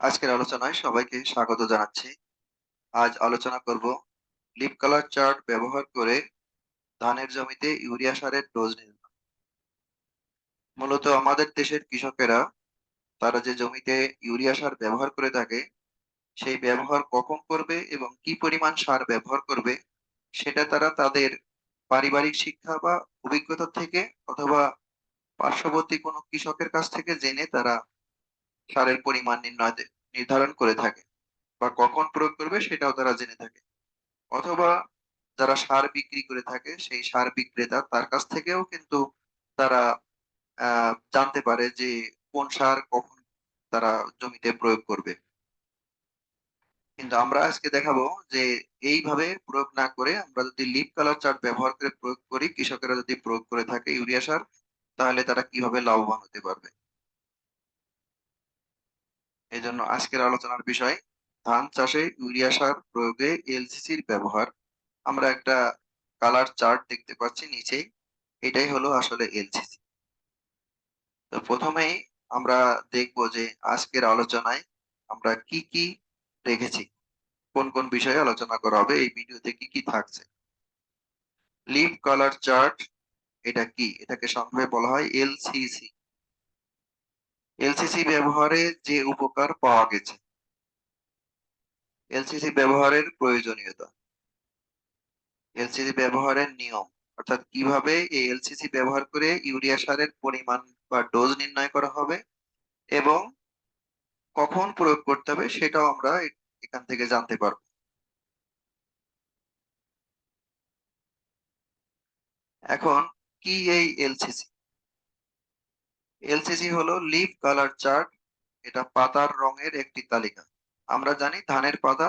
আজকের আলোচনায় সবাইকে স্বাগত জানাচ্ছি। আজ আলোচনা করব লিপ কালার চার্ট ব্যবহার করে ধানের জমিতে ইউরিয়া সারের ডোজ নির্ণয়। মূলত আমাদের দেশের কৃষকেরা, তারা যে জমিতে ইউরিয়া সার ব্যবহার করে থাকে, সেই ব্যবহার কখন করবে এবং কি পরিমাণ সার ব্যবহার করবে, সেটা তারা তাদের পারিবারিক শিক্ষা বা অভিজ্ঞতা থেকে অথবা পার্শ্ববর্তী কোনো কৃষকের কাছ থেকে জেনে তারা সারের পরিমাণ নির্ণয় নির্ধারণ করে থাকে বা কখন প্রয়োগ করবে সেটাও তারা জেনে থাকে। অথবা যারা সার বিক্রি করে থাকে, সেই সার বিক্রেতা তার কাছ থেকেও কিন্তু তারা জানতে পারে যে কোন সার কখন তারা জমিতে প্রয়োগ করবে। কিন্তু আমরা আজকে দেখাবো যে এইভাবে প্রয়োগ না করে আমরা যদি লিপ কালার চার্ট ব্যবহার করে প্রয়োগ করি, কৃষকেরা যদি প্রয়োগ করে থাকে ইউরিয়া সার, তাহলে তারা কীভাবে লাভবান হতে পারবে। এই জন্য আজকের আলোচনার বিষয়, ধান চাষে ইউরিয়া সার প্রয়োগে এলসিসির ব্যবহার। আমরা একটা কালার চার্ট দেখতে পাচ্ছি নিচেই, এটাই হলো আসলে এলসিসি। তো প্রথমেই আমরা দেখব যে আজকের আলোচনায় আমরা কি কি রেখেছি কোন কোন বিষয়ে আলোচনা করা হবে, এই ভিডিওতে কি কি থাকছে। লিভ কালার চার্ট, এটা কি? এটাকে সংক্ষেপে বলা হয় এলসিসি। এলসিসি ব্যবহারে যে উপকার পাওয়া গেছে। এলসিসি ব্যবহারের প্রয়োজনীয়তা। এলসিসি ব্যবহারের নিয়ম, অর্থাৎ কীভাবে এই এলসিসি ব্যবহার করে ইউরিয়া সারের পরিমাণ বা ডোজ নির্ণয় করা হবে এবং কখন প্রয়োগ করতে হবে সেটাও আমরা এখান থেকে জানতে পারব। এখন কি এই এলসিসি এলসিসি হলো লিফ কালার চার্ট, এটা পাতার রঙের একটি তালিকা। আমরা জানি ধানের পাতা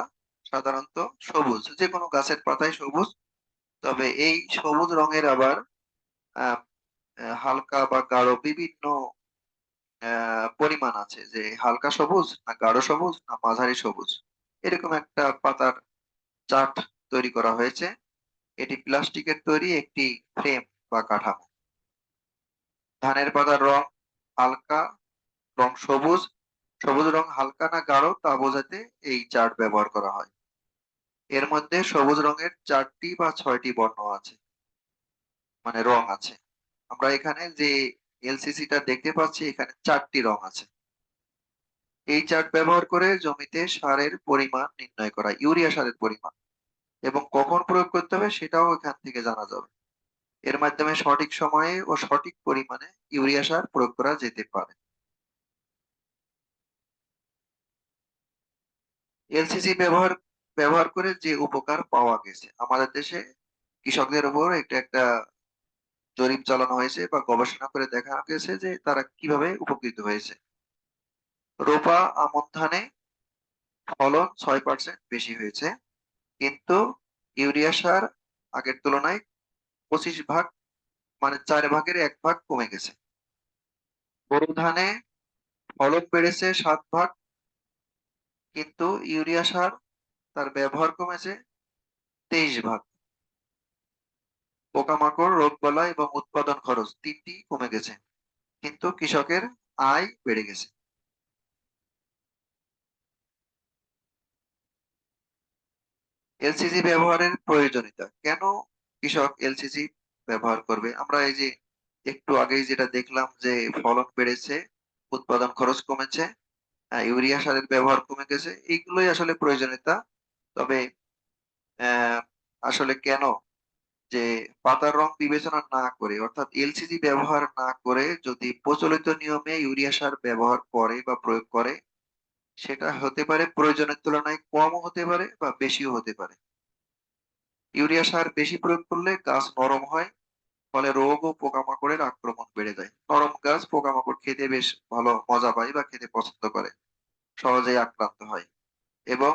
সাধারণত সবুজ যে কোনো গাছের পাতাই সবুজ, তবে এই সবুজ রঙের আবার হালকা বা গাঢ় বিভিন্ন পরিমাণ আছে, যে হালকা সবুজ না গাঢ় সবুজ না মাঝারি সবুজ। এরকম একটা পাতার চার্ট তৈরি করা হয়েছে। এটি প্লাস্টিকের তৈরি একটি ফ্রেম বা কাঠামো। ধানের পাতার রং হালকা রং সবুজ সবুজ রং হালকা না গাঢ় তা বোঝাতে এই চার্ট ব্যবহার করা হয়। এর মধ্যে সবুজ রঙের চারটি বা ছয়টি বর্ণ আছে মানে রং আছে। আমরা এখানে যে এলসিসিটা দেখতে পাচ্ছি, এখানে চারটি রং আছে। এই চার্ট ব্যবহার করে জমিতে সারের পরিমাণ নির্ণয় করা, ইউরিয়া সারের পরিমাণ এবং কখন প্রয়োগ করতে হবে সেটাও এখান থেকে জানা যাবে। এর মাধ্যমে সঠিক সময়ে ও সঠিক পরিমাণে ইউরিয়া সার প্রয়োগ করা যেতে পারে। এলসিসি ব্যবহার ব্যবহার করে যে উপকার পাওয়া গেছে, আমাদের দেশে কৃষকদের উপর একটা একটা জরিপ চালানো হয়েছে বা গবেষণা করে দেখা গেছে যে তারা কীভাবে উপকৃত হয়েছে। রোপা, আমন ধানে ফলন ছয় পার্সেন্ট বেশি হয়েছে, কিন্তু ইউরিয়া সার আগের তুলনায় পঁচিশ ভাগ মানে চার ভাগের এক ভাগ কমে গেছে। বোরো ধানে ফলন বেড়েছে সাত ভাগ, কিন্তু ইউরিয়া সার তার ব্যবহার কমেছে তেইশ ভাগ। পোকামাকড় রোগবালাই এবং উৎপাদন খরচ তিনটি কমে গেছে, কিন্তু কৃষকের আয় বেড়ে গেছে। এলসিসি ব্যবহারের প্রয়োজনীয়তা, কেন কৃষক এলসিসি ব্যবহার করবে। আমরা এই যে একটু আগেই যেটা দেখলাম যে ফলন বেড়েছে, উৎপাদন খরচ কমেছে ইউরিয়া সারের ব্যবহার কমে গেছে, এইগুলোই আসলে প্রয়োজনীয়তা। তবে আসলে কেন যে পাতার রং বিবেচনা না করে, অর্থাৎ এলসিসি ব্যবহার না করে যদি প্রচলিত নিয়মে ইউরিয়া সার ব্যবহার করে বা প্রয়োগ করে, সেটা হতে পারে প্রয়োজনের তুলনায় কমও হতে পারে বা বেশিও হতে পারে। ইউরিয়া সার বেশি প্রয়োগ করলে গাছ নরম হয়, ফলে রোগ ও পোকামাকড়ের আক্রমণ বেড়ে যায়। নরম গাছ পোকামাকড় খেতে বেশ ভালো মজা পায় বা খেতে পছন্দ করে, সহজেই আক্রান্ত হয় এবং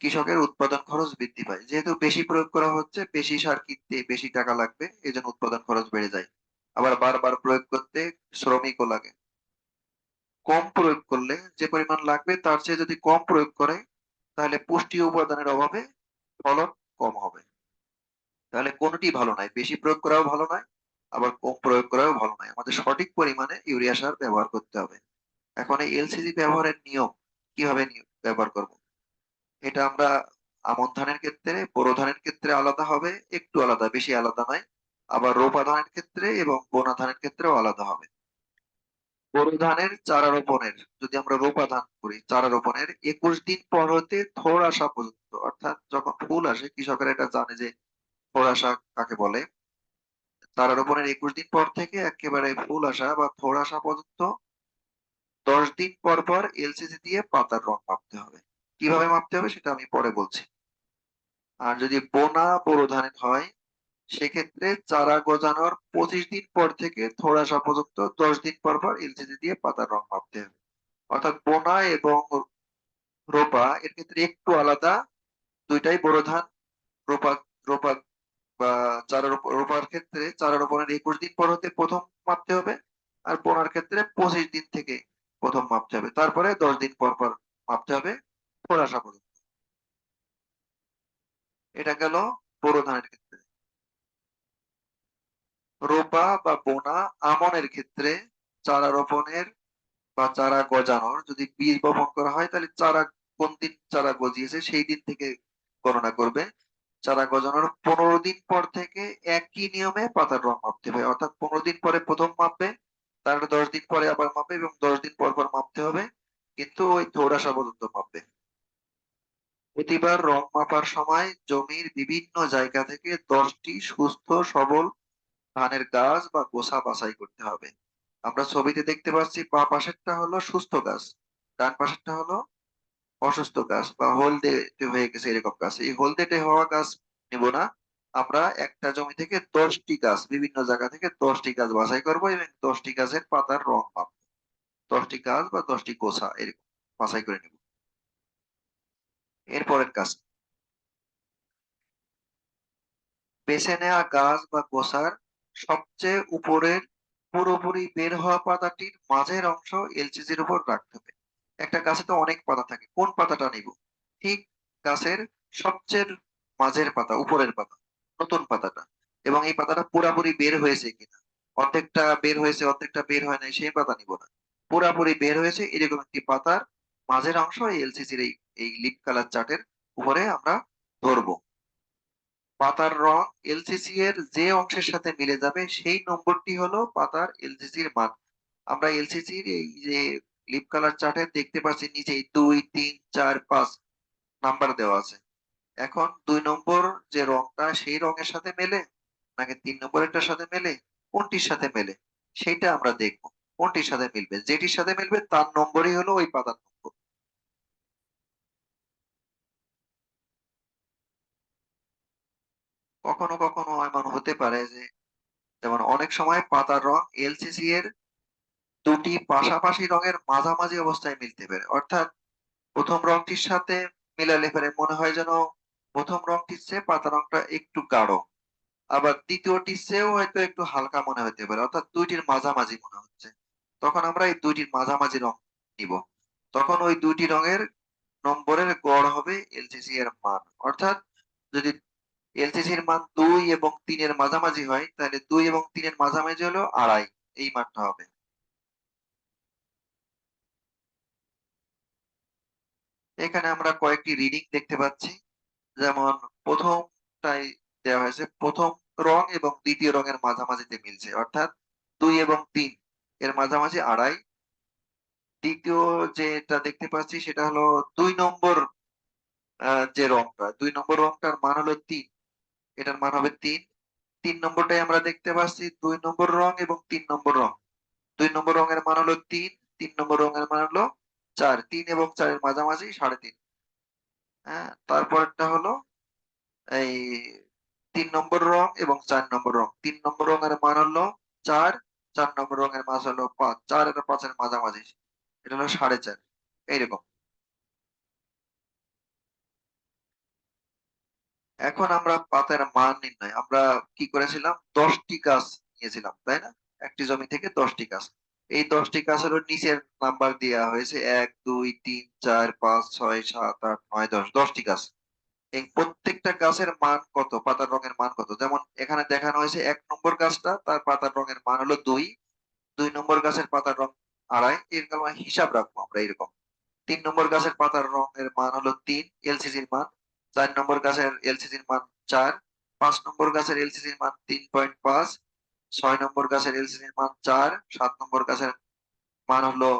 কৃষকের উৎপাদন খরচ বৃদ্ধি পায়। যেহেতু বেশি প্রয়োগ করা হচ্ছে, বেশি সার কিনতে বেশি টাকা লাগবে এই জন্য উৎপাদন খরচ বেড়ে যায়। আবার বারবার প্রয়োগ করতে শ্রমিকও লাগে। কম প্রয়োগ করলে যে পরিমাণ লাগবে, তার চেয়ে যদি কম প্রয়োগ করে, তাহলে পুষ্টি উপাদানের অভাবে ফলন কম হবে। তাহলে কোনটি ভালো নয়। বেশি প্রয়োগ করাও ভালো নয়, আবার কম প্রয়োগ করাও ভালো নয়। আমাদের সঠিক পরিমাণে ইউরিয়া সার ব্যবহার করতে হবে। এখন এই এলসিসি ব্যবহারের নিয়ম কীভাবে ব্যবহার করব? এটা আমরা আমন ধানের ক্ষেত্রে, বোরো ধানের ক্ষেত্রে আলাদা হবে, একটু আলাদা, বেশি আলাদা নয়। আবার রোপা ধানের ক্ষেত্রে এবং বোনা ধানের ক্ষেত্রেও আলাদা হবে। বোরো ধানের চারা রোপণের যদি আমরা রোপা ধান করি চারা রোপণের একুশ দিন পর হতে থোড় আসা পর্যন্ত, অর্থাৎ যখন ফুল আসে, কৃষকেরা এটা জানে যে থোড় আসা কাকে বলে চারা রোপণের একুশ দিন পর থেকে একেবারে ফুল আসা বা থোড় আসা পর্যন্ত দশ দিন পর পর এলসিসি দিয়ে পাতার রং মাপতে হবে। কীভাবে মাপতে হবে সেটা আমি পরে বলছি। আর যদি বোনা বোরো ধানের হয় সেক্ষেত্রে চারা গজানোর পঁচিশ দিন পর থেকে থোড়া আসা পর্যন্ত দশ দিন পর পর এলসিসি দিয়ে পাতার রং মাপতে হবে। অর্থাৎ বোনা এবং রোপা, এর ক্ষেত্রে একটু আলাদা, দুইটাই বোরো ধান। রোপা রোপা বা চারা রোপার ক্ষেত্রে চারা রোপণের একুশ দিন পর হতে প্রথম মাপতে হবে আর বোনার ক্ষেত্রে পঁচিশ দিন থেকে প্রথম মাপতে হবে। তারপরে দশ দিন পর পর মাপতে হবে ফোড় আসা পর্যন্ত এটা গেল বোরো ধানের ক্ষেত্রে। রোপা বা বোনা আমনের ক্ষেত্রে চারা রোপণের বা চারা গজানোর যদি বীজ বপন করা হয়, তাহলে চারা কোন দিন চারা গজিয়েছে? সেই দিন থেকে গণনা করবে। চারা গজানোর পনেরো দিন পর থেকে একই নিয়মে পাতার রং মাপতে হবে। অর্থাৎ পনেরো দিন পরে প্রথম মাপবে, তারপরে দশ দিন পরে আবার মাপবে এবং দশ দিন পর পর মাপতে হবে। কিন্তু ওই থোড়াসা পর্যন্ত মাপবে। প্রতিবার রং মাপার সময় জমির বিভিন্ন জায়গা থেকে দশটি সুস্থ সবল ধানের গাছ বা গোছা বাছাই করতে হবে। আমরা ছবিতে দেখতে পাচ্ছি বা পাশেরটা হলো সুস্থ গাছ, ডান পাশেরটা হলো অসুস্থ গাছ বা হলদে হয়ে গেছে এরকম গাছ। এই হলদেটে হওয়া গাছ নিব না। আমরা একটা জমি থেকে দশটি গাছ, বিভিন্ন জায়গা থেকে দশটি গাছ বাছাই করব এবং দশটি গাছের পাতার রং মাপবো। দশটি গাছ বা দশটি গোছা এরকম বাছাই করে নিব। এরপরের কাজ। বেছে নেওয়া গাছ বা গোছার সবচেয়ে উপরের পুরোপুরি বের হওয়া পাতাটির মাঝের অংশ এলসিসির উপর রাখতে হবে। একটা গাছে তো অনেক পাতা থাকে, কোন পাতাটা নিব? ঠিক গাছের সবচেয়ে মাঝের পাতা, উপরের পাতা, নতুন পাতাটা। এবং এই পাতাটা পুরাপুরি বের হয়েছে কিনা? অর্ধেকটা বের হয়েছে, অর্ধেকটা বের হয় নাই, সেই পাতা নিব না। পুরাপুরি বের হয়েছে, এরকম একটি পাতার মাঝের অংশ এলসিসির এই এই লিপ কালার চার্টের উপরে আমরা ধরবো। পাতার রং এলসিসি এর যে অংশের সাথে মিলে যাবে, সেই নম্বরটি হলো পাতার এলসিসির মান। আমরা এলসিসির এই যে লিপ কালার চার্টে দেখতে পাচ্ছি নিচে দুই, তিন, চার, পাঁচ নাম্বার দেওয়া আছে। এখন দুই নম্বর যে রংটা, সেই রঙের সাথে মেলে, নাকি তিন নম্বরেরটার সাথে মেলে, কোনটির সাথে মেলে, সেইটা আমরা দেখব। কোনটির সাথে মিলবে? যেটির সাথে মিলবে, তার নম্বরই হলো ওই পাতার কখনো কখনো এমন হতে পারে যে, যেমন অনেক সময় পাতার রং এলসিসি এর দুটি পাশাপাশি রঙের মাঝামাঝি অবস্থায় মিলতে পারে। অর্থাৎ প্রথম রংটির সাথে মিলালে পারে মনে হয় যেন প্রথম রংটির চেয়ে পাতা রংটা একটু গাঢ়। আবার দ্বিতীয়টির চেয়েও হয়তো একটু হালকা মনে হতে পারে, অর্থাৎ দুইটির মাঝামাঝি মনে হচ্ছে। তখন আমরা এই দুইটির মাঝামাঝি রং নিব। তখন ওই দুইটি রঙের নম্বরের গড় হবে এলসিসি এর মান। অর্থাৎ যদি এলসিসি এর মান দুই এবং তিনের মাঝামাঝি হয়, তাহলে দুই এবং তিনের মাঝামাঝি হলো আড়াই। এই মানটা হবে। এখানে আমরা কয়েকটি রিডিং দেখতে পাচ্ছি। যেমন প্রথমটাই দেওয়া হয়েছে, প্রথম রং এবং দ্বিতীয় রঙের মাঝামাঝিতে মিলছে, অর্থাৎ দুই এবং তিন। এর মাঝামাঝি আড়াই। দ্বিতীয় যেটা দেখতে পাচ্ছি সেটা হলো দুই নম্বর যে রংটা, দুই নম্বর রংটার মান হলো তিন। এটার মান হবে তিন। তিন নম্বরটাই আমরা দেখতে পাচ্ছি, দুই নম্বর রং এবং তিন নম্বর রং। দুই নম্বর রঙের মান হলো তিন তিন নম্বর রঙের মান হলো চার। তিন এবং চারের মাঝামাঝি সাড়ে তিন। হ্যাঁ তারপরটা হলো এই তিন নম্বর রং এবং চার নম্বর রং। তিন নম্বর রঙের মান হলো চার চার নম্বর রঙের মাছ হলো পাঁচ। চার আর পাঁচের মাঝামাঝি। এটা হলো সাড়ে চার। এইরকম। এখন আমরা পাতার মান নির্ণয়, আমরা কি করেছিলাম? দশটি গাছ নিয়েছিলাম, তাই না? একটি জমি থেকে দশটি গাছ। এই দশটি গাছের নিচের নাম্বার দেওয়া হয়েছে, এক, দুই, তিন, চার, পাঁচ, ছয়, সাত, আট, নয়, দশ, দশটি গাছ। এই প্রত্যেকটা গাছের মান কত? পাতার রঙের মান কত? যেমন এখানে দেখানো হয়েছে এক নম্বর গাছটা, তার পাতার রঙের মান হলো দুই। দুই নম্বর গাছের পাতার রং আড়াই এরকম হিসাব রাখব আমরা এরকম। তিন নম্বর গাছের পাতার রঙের মান হলো তিন, এলসিসির মান চার নম্বর গাছের এলসিসির মান চার, পাঁচ নম্বর গাছের এলসিসির মান তিন পয়েন্ট পাঁচ, ছয় নম্বর গাছের এলসিসির মান চার, সাত নম্বর গাছের মান হলো,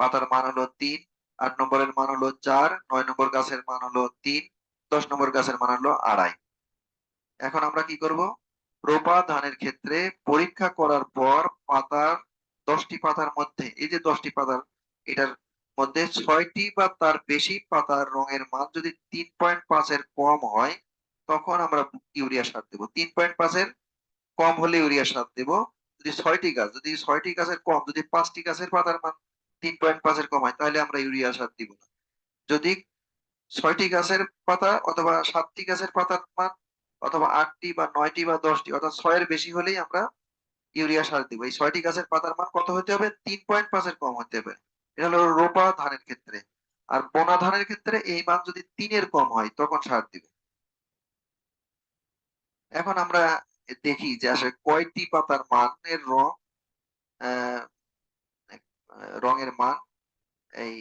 পাতার মান হলো তিন, আট নম্বরের মান হলো চার, নয় নম্বর গাছের মান হলো তিন, দশ নম্বর গাছের মান হলো আড়াই। এখন আমরা কি করব? রোপা ধানের ক্ষেত্রে পরীক্ষা করার পর পাতার দশটি পাতার মধ্যে, এই যে দশটি পাতার, এটার মধ্যে ছয়টি বা তার বেশি পাতার রঙের মান যদি তিন পয়েন্ট পাঁচের কম হয়, তখন আমরা ইউরিয়া সার দেবো। তিন পয়েন্ট পাঁচের কম হলে ইউরিয়া সার দেবো। যদি ছয়টি গাছ, যদি ছয়টি গাছের কম, যদি পাঁচটি গাছের পাতার মান তিন পয়েন্ট পাঁচের কম হয়, তাহলে আমরা ইউরিয়া সার দিব না। যদি ছয়টি গাছের পাতা অথবা সাতটি গাছের পাতার মান অথবা আটটি বা নয়টি বা দশটি অর্থাৎ ছয়ের বেশি হলেই আমরা ইউরিয়া সার দিব। এই ছয়টি গাছের পাতার মান কত হতে হবে? তিন পয়েন্ট পাঁচের কম হতে হবে। এটা হলো রোপা ধানের ক্ষেত্রে। আর বোনা ধানের ক্ষেত্রে এই মান যদি তিনের কম হয়, তখন সার দিব। এখন আমরা দেখি যে আসলে কয়টি পাতার মানের রং রঙের মান এই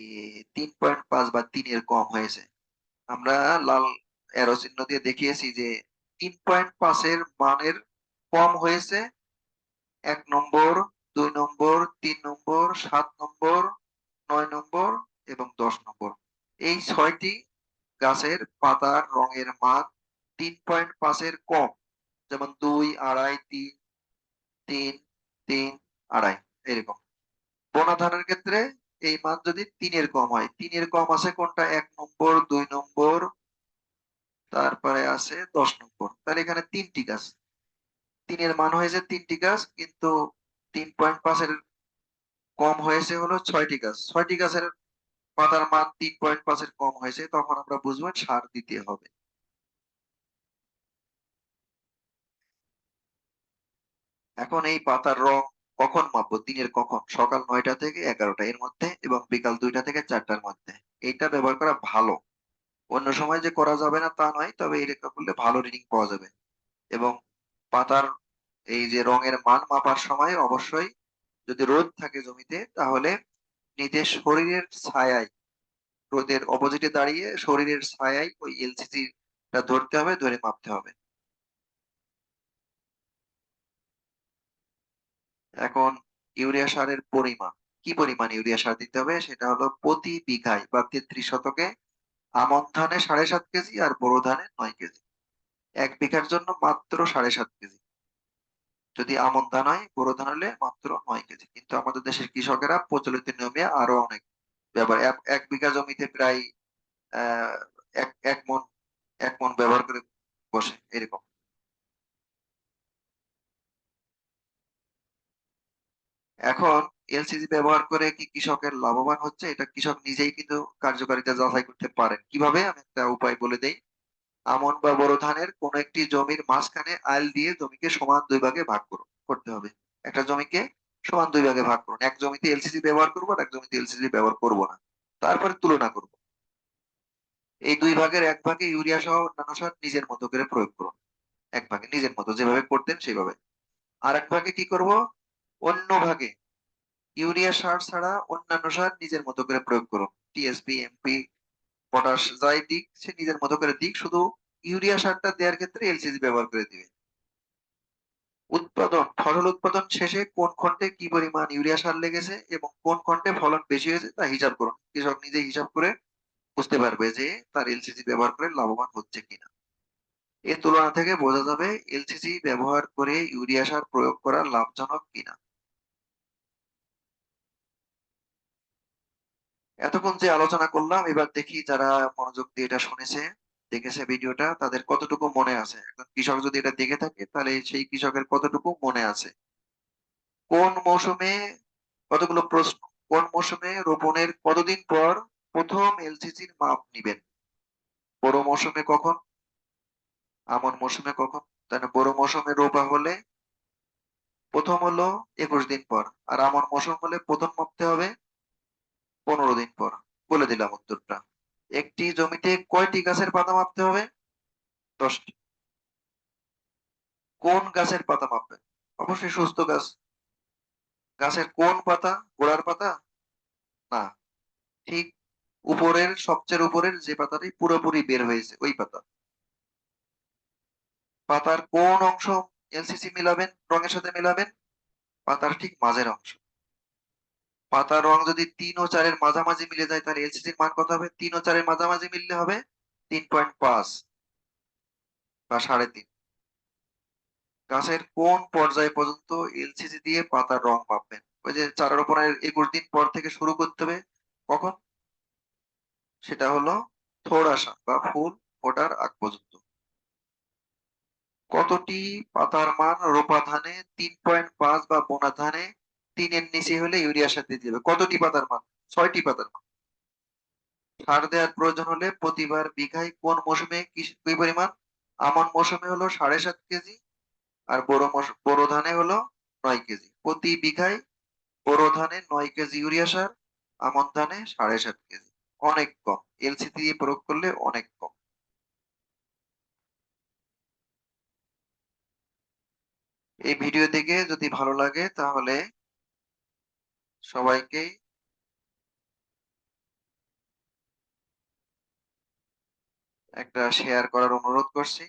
তিন পয়েন্ট পাঁচ বা তিনের কম হয়েছে। আমরা লাল এরো চিহ্ন দিয়ে দেখিয়েছি যে তিন পয়েন্ট পাঁচের মানের কম হয়েছে। এক নম্বর, দুই নম্বর, তিন নম্বর, সাত নম্বর নয় নম্বর এবং দশ নম্বর। এই ছয়টি গাছের পাতার রঙের মান তিন পয়েন্ট পাঁচের কম, যেমন দুই, আড়াই, তিন তিন তিন, আড়াই, এরকম। বোনা ধানের ক্ষেত্রে এই মান যদি তিনের কম হয়, তিনের কম আছে কোনটা? এক নম্বর, দুই নম্বর, তারপরে আছে দশ নম্বর। তাহলে এখানে তিনটি গাছ। তিনের মান হয়েছে তিনটি গাছ, কিন্তু তিন পয়েন্ট পাঁচের কম হয়েছে হলো ছয়টি গাছ। ছয়টি গাছের পাতার মান তিন পয়েন্ট পাঁচের কম হয়েছে, তখন আমরা বুঝব সার দিতে হবে। এখন এই পাতার রং কখন মাপবো? দিনের কখন? সকাল নয়টা থেকে এগারোটা, এর মধ্যে এবং বিকাল দুইটা থেকে চারটার মধ্যে। এইটা ব্যবহার করা ভালো। অন্য সময় যে করা যাবে না তা নয়, তবে এটা করলে ভালো রিডিং পাওয়া যাবে। এবং পাতার এই যে রঙের মান মাপার সময় অবশ্যই যদি রোদ থাকে জমিতে, তাহলে নিজের শরীরের ছায়ায়, রোদের অপোজিটে দাঁড়িয়ে শরীরের ছায়ায় ওই এলসিসি টা ধরতে হবে, ধরে মাপতে হবে। এখন ইউরিয়া সারের পরিমাণ, কি পরিমাণ ইউরিয়া সার দিতে হবে? সেটা হলো প্রতি বিঘায় বা তেত্রিশ শতকে আমন ধানে সাড়ে সাত কেজি আর বোরো ধানে নয় কেজি। এক বিঘার জন্য মাত্র সাড়ে সাত কেজি। যদি আমন ধান হয় বোরো ধান হলে মাত্র নয় কেজি। কিন্তু আমাদের দেশের কৃষকেরা প্রচলিত নিয়মে আরও অনেক ব্যবহার, এক- বিঘা জমিতে প্রায় এক এক মন এক মন ব্যবহার করে বসে, এরকম। এখন এলসিজি ব্যবহার করে কি কৃষকের লাভবান হচ্ছে? এটা কৃষক নিজেই কিন্তু কার্যকারিতা যাচাই করতে পারেন। কীভাবে? আমি একটা উপায় বলে দেই। আমন বা বোরো ধানের কোন একটি জমির মাঝখানে আইল দিয়ে জমিকে সমান দুই ভাগে ভাগ করুন, করতে হবে। একটা জমিকে সমান দুই ভাগে ভাগ করুন। এক জমিতে এলসিজি ব্যবহার করব আর এক জমিতে এলসিজি ব্যবহার করব না। তারপরে তুলনা করব। এই দুই ভাগের এক ভাগে ইউরিয়া সহ অন্যান্য সার নিজের মতো করে প্রয়োগ করুন। এক ভাগে নিজের মতো যেভাবে করতেন সেইভাবে। আর এক ভাগে কি করব? অন্য ভাগে ইউরিয়া সার ছাড়া অন্যান্য সার নিজের মতো করে প্রয়োগ করুন। টিএসপি এমপি পটাশ যাই দিক, সে নিজের মতো করে দিক, শুধু ইউরিয়া সারটা দেওয়ার ক্ষেত্রে এলসিজি ব্যবহার করে দিবে। উৎপাদন, ফসল উৎপাদন শেষে কোন খণ্ডে কি পরিমাণ ইউরিয়া সার লেগেছে এবং কোন খণ্ডে ফলন বেশি হয়েছে তা হিসাব করুন। কৃষক নিজে হিসাব করে বুঝতে পারবে যে তার এলসিজি ব্যবহার করে লাভবান হচ্ছে কিনা। এর তুলনা থেকে বোঝা যাবে এলসিজি ব্যবহার করে ইউরিয়া সার প্রয়োগ করা লাভজনক কিনা। এতক্ষণ যে আলোচনা করলাম, এবার দেখি যারা মনোযোগ দিয়ে এটা শুনেছে, দেখেছে ভিডিওটা, তাদের কতটুকু মনে আছে? একজন কৃষক যদি এটা দেখে থাকে, তাহলে সেই কৃষকের কতটুকু মনে আছে? কোন মৌসুমে কতগুলো প্রশ্ন? কোন মৌসুমে রোপণের কতদিন পর প্রথম এলসিসির মাপ নিবেন? বড় মৌসুমে কখন? আমন মৌসুমে কখন? তাহলে বড় মৌসুমে রোপা হলে প্রথম হলো একুশ দিন পর, আর আমন মৌসুম হলে প্রথম মাপতে হবে পনেরো দিন পর। বলে দিলাম উত্তরটা। একটি জমিতে কয়টি গাছের পাতা মাপতে হবে? দশটি। কোন গাছের পাতা মাপবে অবশ্যই সুস্থ গাছ। গাছের কোন পাতা? গোড়ার পাতা? না। ঠিক উপরের, সবচেয়ে উপরের যে পাতাটি পুরোপুরি বের হয়েছে, ওই পাতা। পাতার কোন অংশ এলসিসি মিলাবেন, রঙের সাথে মিলাবেন? পাতার ঠিক মাঝের অংশ। পাতার রং যদি তিন ও চারের মাঝামাঝি মিলে যায়, তাহলে এলসিসির মান কত হবে? তিন ও চারের মাঝামাঝি মিললে হবে তিন পয়েন্ট পাঁচ বা সাড়ে তিন। গাছের কোন পর্যায় পর্যন্ত এলসিসি দিয়ে পাতার রং মাপবেন? ওই যে চারা রোপণের একুশ দিন পর থেকে শুরু করতে হবে কখন? সেটা হলো থোড় আসা বা ফুল ফোটার আগ পর্যন্ত। কতটি পাতার মান রোপা ধানে? তিন পয়েন্ট পাঁচ বা বোনা ধানে তিনের নিচে হলে ইউরিয়ার সাথে দিবে। কতটি পাতার মান? ছয়টি পাতার মান। সার দেওয়ার প্রয়োজন হলে প্রতিবার বিঘায় কোন মৌসুমে কি পরিমাণ? আমন মৌসুমে হলো সাড়ে সাত কেজি আর বড় বড় ধানে হলো নয় কেজি। প্রতি বিঘায় বড় ধানে নয় কেজি ইউরিয়া সার, আমন ধানে সাড়ে সাত কেজি। অনেক কম। এলসি দিয়ে প্রয়োগ করলে অনেক কম। এই ভিডিও দেখে যদি ভালো লাগে তাহলে সবাইকে একটা শেয়ার করার অনুরোধ করছি।